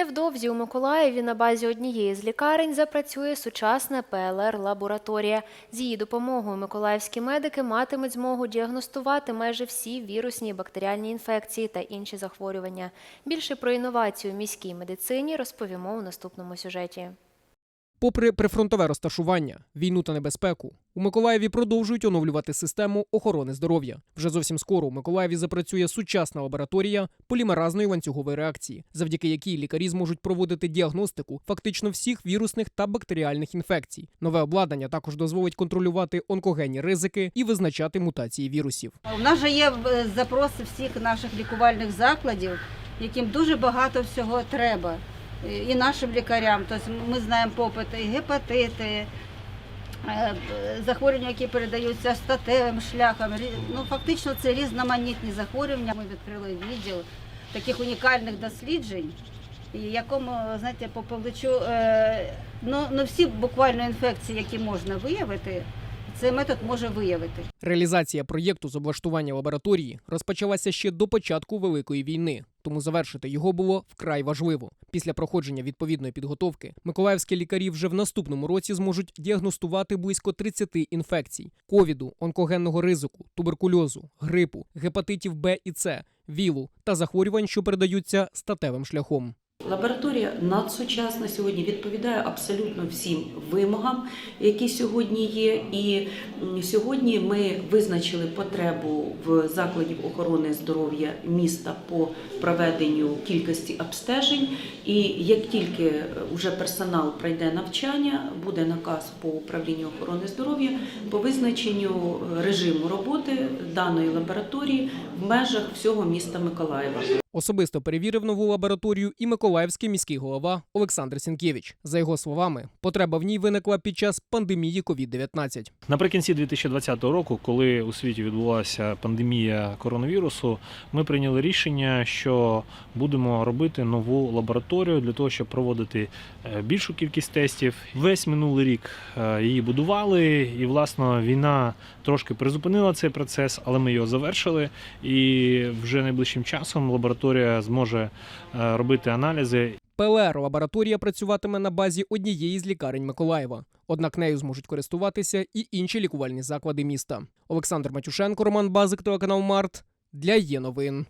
Невдовзі у Миколаєві на базі однієї з лікарень запрацює сучасна ПЛР-лабораторія. З її допомогою миколаївські медики матимуть змогу діагностувати майже всі вірусні і бактеріальні інфекції та інші захворювання. Більше про інновацію в міській медицині розповімо у наступному сюжеті. Попри прифронтове розташування, війну та небезпеку, у Миколаєві продовжують оновлювати систему охорони здоров'я. Вже зовсім скоро у Миколаєві запрацює сучасна лабораторія полімеразної ланцюгової реакції, завдяки якій лікарі зможуть проводити діагностику фактично всіх вірусних та бактеріальних інфекцій. Нове обладнання також дозволить контролювати онкогенні ризики і визначати мутації вірусів. У нас же є е, запроси всіх наших лікувальних закладів, яким дуже багато всього треба. І нашим лікарям. Тобто ми знаємо попити, і гепатити, е, захворювання, які передаються статевим шляхом. Ну, фактично це різноманітні захворювання. Ми відкрили відділ таких унікальних досліджень, якому, знаєте, по павличу, е, ну, ну всі буквально інфекції, які можна виявити, цей метод може виявити. Реалізація проєкту з облаштування лабораторії розпочалася ще до початку Великої війни, тому завершити його було вкрай важливо. Після проходження відповідної підготовки миколаївські лікарі вже в наступному році зможуть діагностувати близько 30 інфекцій: ковіду, онкогенного ризику, туберкульозу, грипу, гепатитів Б і С, вілу та захворювань, що передаються статевим шляхом. Лабораторія надсучасна сьогодні відповідає абсолютно всім вимогам, які сьогодні є. І сьогодні ми визначили потребу в закладів охорони здоров'я міста по проведенню кількості обстежень. І як тільки вже персонал пройде навчання, буде наказ по управлінню охорони здоров'я по визначенню е, режиму роботи даної лабораторії в межах всього міста Миколаєва. Особисто перевірив нову лабораторію і миколаївський міський голова Олександр Сінкевич. За його словами, потреба в ній виникла під час пандемії COVID-19. Наприкінці 2020 року, коли у світі відбулася пандемія коронавірусу, ми прийняли рішення, що будемо робити нову лабораторію для того, щоб проводити е, більшу кількість тестів. Весь минулий рік е, її будували, і власне війна трошки призупинила цей процес, але ми його завершили. І вже найближчим часом лабораторія зможе е, робити аналізи ПЛР-лабораторія працюватиме на базі однієї з лікарень Миколаєва. Однак нею зможуть користуватися і інші лікувальні заклади міста. Олександр Матюшенко, Роман Базик, телеканал Март для є новин.